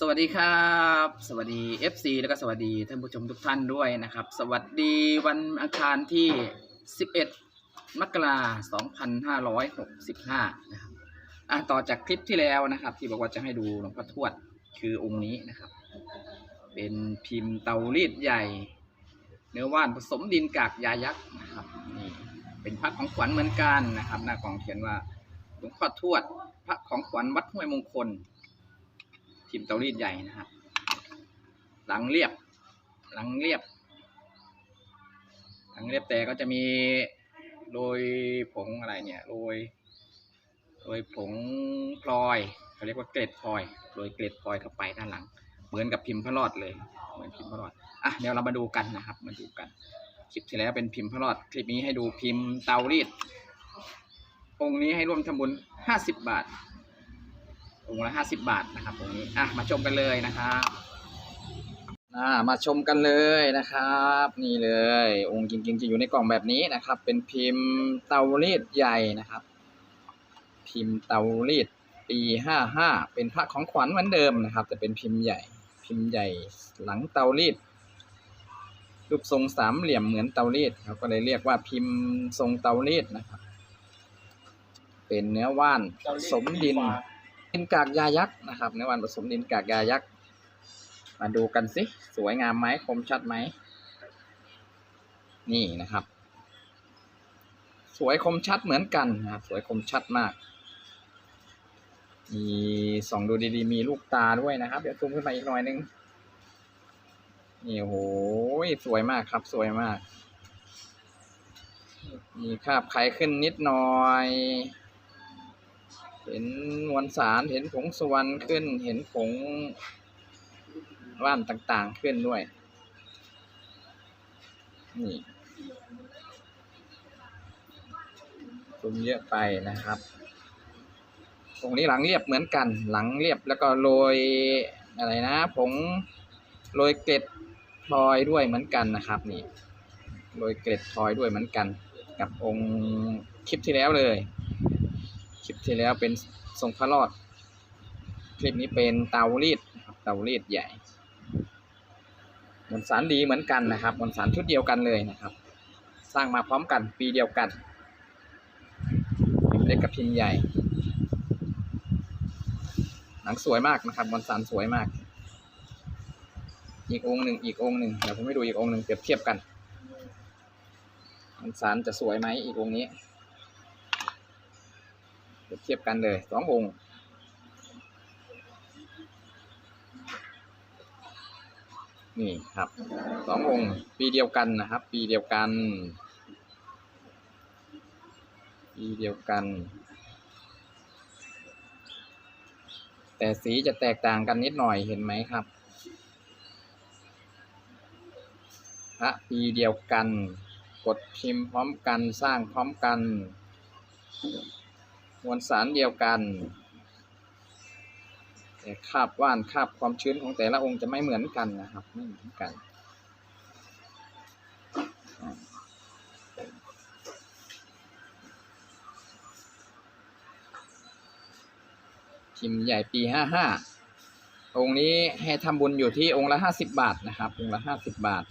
สวัสดีครับ สวัสดี FC แล้วก็สวัสดีท่านผู้ชมทุกท่านด้วยนะครับ สวัสดีวันอังคารที่ 11 มกราคม2565นะครับอะต่อจากคลิปที่แล้วนะครับ ที่บอกว่าจะให้ดูหลวงพ่อทวดคือองค์นี้นะครับ เป็นพิมพ์เตารีดใหญ่ เนื้อว่านผสมดินกากยายักษ์นะครับนี่เป็นพระของขวัญเหมือนกันนะครับ หน้ากล่องเขียนว่าหลวงพ่อทวดพระของขวัญวัดห้วยมงคล พิมเตารีดใหญ่นะครับหลังเรียบ หลังเรียบ หลังเรียบแต่ก็จะมีโรยผงอะไรเนี่ยโรยโรยผงพลอยเขาเรียกว่าเกล็ดพลอยโรยเกล็ดพลอยเข้าไปด้านหลัง เหมือนกับพิมพ์พระรอดเลย เหมือนพิมพ์พระรอดอะเดี๋ยวเรามาดูกันนะครับ มาดูกันคลิปที่แล้วเป็นพิมพ์พระรอดคลิปนี้ให้ดูพิมพ์เตารีดองค์นี้ให้ร่วมทำบุญห้าสิบบาท องค์ละห้าสิบบาทนะครับองค์นี้อะมาชมกันเลยนะครับอ่ามาชมกันเลยนะครับ นี่เลย องค์จริงๆจะอยู่ในกล่องแบบนี้นะครับ เป็นพิมพ์เตารีดใหญ่นะครับ พิมพ์เตารีดปีห้าห้าเป็นพระของขวัญเหมือนเดิมนะครับ แต่เป็นพิมพ์ใหญ่ พิมพ์ใหญ่หลังเตารีดรูปทรงสามเหลี่ยมเหมือนเตารีดเขาก็เลยเรียกว่าพิมพ์ทรงเตารีดนะครับ เป็นเนื้อว่านผสมดิน ดินกากยายักษ์นะครับในวันผสมดินกากยายักษ์มาดูกันสิสวยงามไหมคมชัดไหมนี่นะครับ สวยคมชัดเหมือนกันนะครับสวยคมชัดมาก มีส่องดูดีๆ มีลูกตาด้วยนะครับ เดี๋ยวซูมขึ้นมาอีกหน่อยนึงนี่โหสวยมากครับ สวยมาก มีคาบไขขึ้นนิดหน่อย เห็นมวลสารเห็นผงสวรรค์ขึ้น เห็นผงว่านต่างๆขึ้นด้วย นี่ตุมเยอะไปนะครับ ตรงนี้หลังเรียบเหมือนกัน หลังเรียบแล้วก็โรยอะไรนะ ผงโรยเกล็ดพลอยด้วยเหมือนกันนะครับ นี่โรยเกล็ดพลอยด้วยเหมือนกัน กับองค์คลิปที่แล้วเลย คลิปที่แล้วเป็นทรงพระรอด คลิปนี้เป็นเตารีดเตารีดใหญ่มวลสารดีเหมือนกันนะครับมวลสารชุดเดียวกันเลยนะครับ สร้างมาพร้อมกันปีเดียวกันพิมพ์เล็กกับพิมพ์ใหญ่ หนังสวยมากนะครับมวลสารสวยมาก อีกองหนึ่งอีกองหนึ่งเดี๋ยวผมให้ดูอีกองหนึ่งเปรียบเทียบกันมวลสารจะสวยไหมอีกองนี้ เปรียบเทียบกันเลยสององค์นี่ครับสององค์ ปีเดียวกันนะครับ ปีเดียวกัน ปีเดียวกัน แต่สีจะแตกต่างกันนิดหน่อยเห็นไหมครับพระปีเดียวกัน กดพิมพ์พร้อมกันสร้างพร้อมกัน มวลสารเดียวกันแต่คาบว่านคาบความชื้นของแต่ละองค์จะไม่เหมือนกันนะครับไม่เหมือนกันพิมพ์ใหญ่ปีห้าห้าองค์นี้ให้ทำบุญอยู่ที่องค์ละห้าสิบบาทนะครับ องค์ละห้าสิบบาท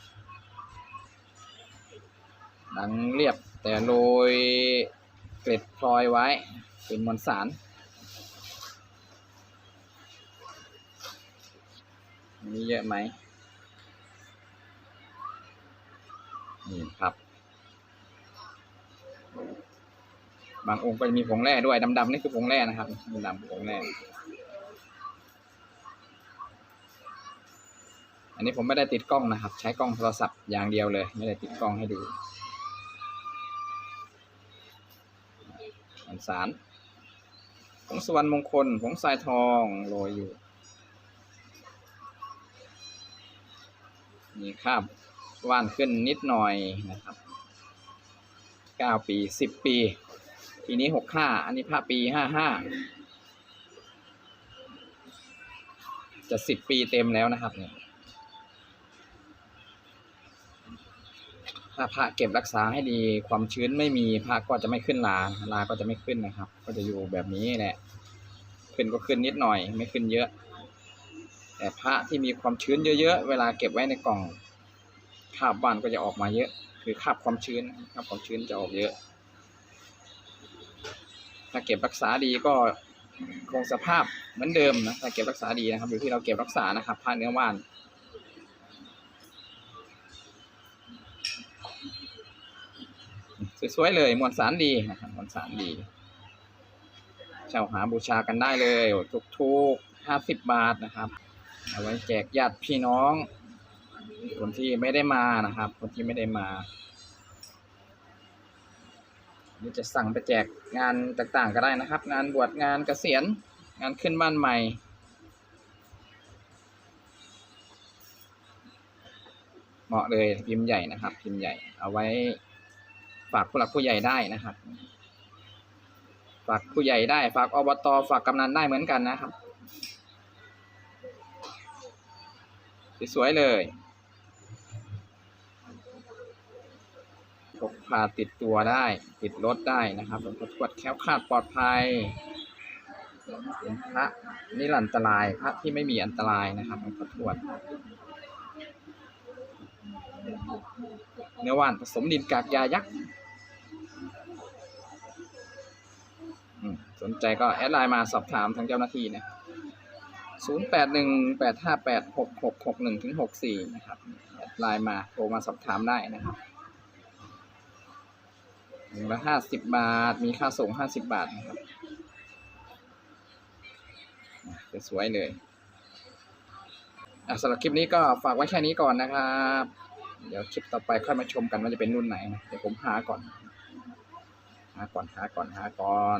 หนังเรียบแต่โรยเกล็ดพลอยไว้ เป็นมวลสารมีเยอะไหมนี่ครับ บางองค์ก็จะมีผงแร่ด้วยดำๆนี่คือผงแร่นะครับดำๆผงแร่อันนี้ผมไม่ได้ติดกล้องนะครับ ใช้กล้องโทรศัพท์อย่างเดียวเลย ไม่ได้ติดกล้องให้ดูอันสาร ผงสวรรณมงคลผงทรายทองโรยอยู่มีคราบว่านขึ้นนิดหน่อยนะครับเก้าปีสิบปี ปีนี้หกห้าอันนี้พระปีห้าห้าจะสิบปีเต็มแล้วนะครับเนี่ย ถ้าพระเก็บรักษาให้ดีความชื้นไม่มีพระก็จะไม่ขึ้นลาลาก็จะไม่ขึ้นนะครับ ก็จะอยู่แบบนี้แหละ ขึ้นก็ขึ้นนิดหน่อย ไม่ขึ้นเยอะ แต่พระที่มีความชื้นเยอะๆเวลาเก็บไว้ในกล่องคาบบ้านก็จะออกมาเยอะ คือคาบความชื้นคราบความชื้นจะออกเยอะ ถ้าเก็บรักษาดีก็คงสภาพเหมือนเดิมนะถ้าเก็บรักษาดีนะครับ อยู่ที่เราเก็บรักษานะครับผ้าเนื้อว่าน สวยๆเลยมวลสารดีนะครับมวลสารดีเช่าหาบูชากันได้เลยทุกๆห้าสิบบาทนะครับ เอาไว้แจกญาติพี่น้อง คนที่ไม่ได้มานะครับ คนที่ไม่ได้มาหรือจะสั่งไปแจกงานต่างๆก็ได้นะครับ งานบวชงานเกษียณงานขึ้นบ้านใหม่เหมาะเลยพิมพ์ใหญ่นะครับ พิมพ์ใหญ่เอาไว้ ฝากผู้หลักผู้ใหญ่ได้นะครับ ฝากผู้ใหญ่ได้ ฝากอบตฝากกำนันได้เหมือนกันนะครับ สวยๆเลยพกพาติดตัวได้ ติดรถได้นะครับหลวงพ่อทวดแคล้วคาดปลอดภัยเป็นพระนิรันตรายพระที่ไม่มีอันตรายนะครับหลวงพ่อทวดเนื้อว่านผสมดินกากยายักษ์ นใจก็แอดไลน์มาสอบถามทางเจ้าหน้าที่นะศูนย์แปดหนึ่งแปดห้าแปดหกหกหกหนึ่งถึงหกสี่นะครับแอดไลน์มาโทรมาสอบถามได้นะครับหนึ่งละห้าสิบบาท มีค่าส่งห้าสิบบาทนะครับจะสวยเลยอะสำหรับคลิปนี้ก็ฝากไว้แค่นี้ก่อนนะครับ เดี๋ยวคลิปต่อไปค่อยมาชมกันว่าจะเป็นรุ่นไหนนะเดี๋ยวผมหาก่อน หาก่อนหาก่อนหาก่อน